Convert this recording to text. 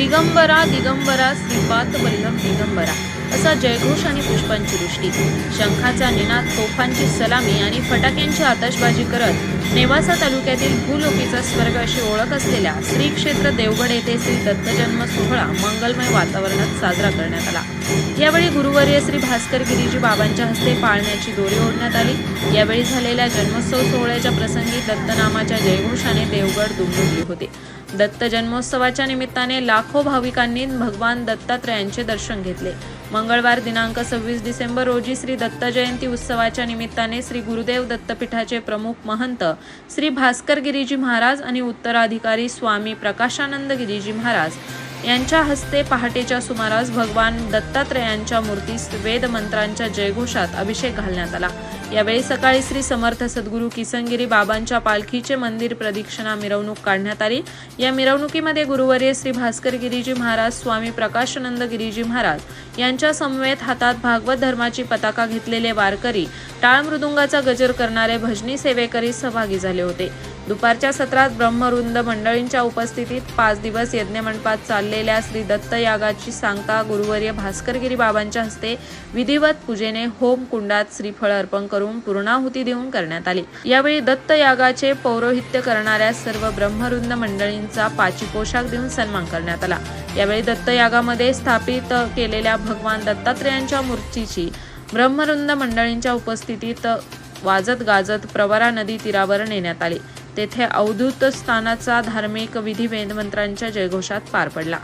दिगंबरा दिगंबरा श्रीपाद वल्लभ दिगंबरा असा जयघोष आणि पुष्पांची वृष्टी शंखाचा निनाद तोफांची सलामी आणि फटाक्यांची आतषबाजी करत नेवासा तालुक्यातील भूलोकीचा स्वर्ग अशी ओळख असलेल्या श्री क्षेत्र देवगड येथे श्री दत्तजन्म सोहळा मंगलमय वातावरणात साजरा करण्यात आला. यावेळी गुरुवर्य श्री भास्कर गिरीजी बाबांच्या हस्ते पाळण्याची दोरी ओढण्यात आली. यावेळी झालेल्या जन्मोत्सव सोहळ्याच्या प्रसंगी दत्तनामाच्या जयघोषाने देवगड दुमदुमले होते. दत्त जन्मोत्सवाच्या निमित्ताने लाखो भाविकांनी भगवान दत्तात्रयांचे दर्शन घेतले. मंगळवार दिनांक सव्वीस डिसेंबर रोजी श्री दत्त जयंती उत्सवाच्या निमित्ताने श्री गुरुदेव दत्तपीठाचे प्रमुख महंत श्री भास्कर गिरीजी महाराज आणि उत्तराधिकारी स्वामी प्रकाशानंद गिरीजी महाराज यांच्या हस्ते पहाटेच्या सुमारास भगवान दत्तात्रयांच्या मूर्तीस वेद मंत्रांच्या जयघोषात अभिषेक घालण्यात आला. यावेळी सकाळी श्री समर्थ सद्गुरू किसनगिरी बाबांच्या पालखीचे मंदिर प्रदक्षिणा मिरवणूक काढण्यात आली. या मिरवणुकीमध्ये गुरुवर्य श्री भास्कर गिरीजी महाराज स्वामी प्रकाशानंद गिरीजी महाराज यांच्या समवेत हातात भागवत धर्माची पताका घेतलेले वारकरी टाळ मृदुंगाचा गजर करणारे भजनी सेवेकरी सहभागी झाले होते. दुपारच्या सत्रात ब्रह्मरुंद मंडळींच्या उपस्थितीत पाच दिवस यज्ञमंडपात चाललेल्या श्री दत्त यागाची सांगता गुरुवर्य भास्करगिरी बाबांच्या हस्ते विधिवत पूजेने होम कुंडात श्रीफळ अर्पण करून पूर्णाहुती देऊन करण्यात आली. यावेळी दत्त यागाचे पौरोहित्य करणाऱ्या सर्व ब्रह्मरुंद मंडळींचा पाची पोशाख देऊन सन्मान करण्यात आला. यावेळी दत्त यागामध्ये स्थापित केलेल्या भगवान दत्तात्रयांच्या मूर्तीची ब्रह्मरुंद मंडळींच्या उपस्थितीत वाजत गाजत प्रवरा नदी तीरावर नेण्यात आली. तेथे अवधूत स्थानाचा धार्मिक विधी वेदमंत्रांच्या जयघोषात पार पडला.